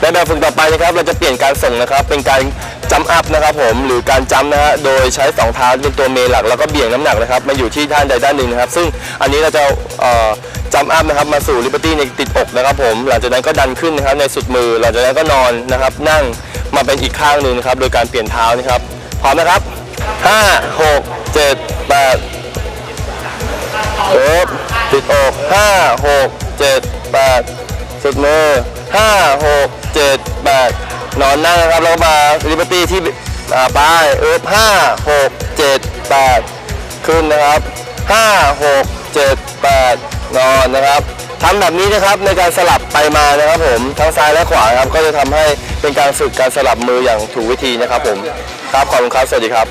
ในแบบฝึกต่อไปนะครับเราจะเปลี่ยนการส่งนะครับ เป็นการจัมอัพนะครับผมหรือการจัมนะฮะโดยใช้2เท้าเป็นตัวเมนหลักแล้วก็เบี่ยงน้ำหนักนะครับมาอยู่ที่ท่านใดด้านหนึ่งนะครับ ซึ่งอันนี้เราจะจัมอัพนะครับมาสู่ลิเบอร์ตี้ในติดอกนะครับผมหลังจากนั้นก็ดันขึ้นนะครับในสุดมือหลังจากนั้นก็นอนนะครับ นั่งมาเป็นอีกข้างหนึ่งนะครับ โดยการเปลี่ยนเท้านะครับพร้อมนะครับ 5 6 7 8 เจ็ดแปดปึ๊บติดอกห้าหกเจ็ดแปดสุดมือห้าหกเจ็ดแปดนอนนั่งนะครับแล้วก็มาลิเบอร์ตี้ที่อ่าปลายเอิบห้าหกเจ็ดแปดขึ้นนะครับห้าหกเจ็ดแปดนอนนะครับทำแบบนี้นะครับในการสลับไปมานะครับผมทั้งซ้ายและขวาครับก็จะทำให้เป็นการฝึกการสลับมืออย่างถูกวิธีนะครับผมครับขอบคุณครับสวัสดีครับ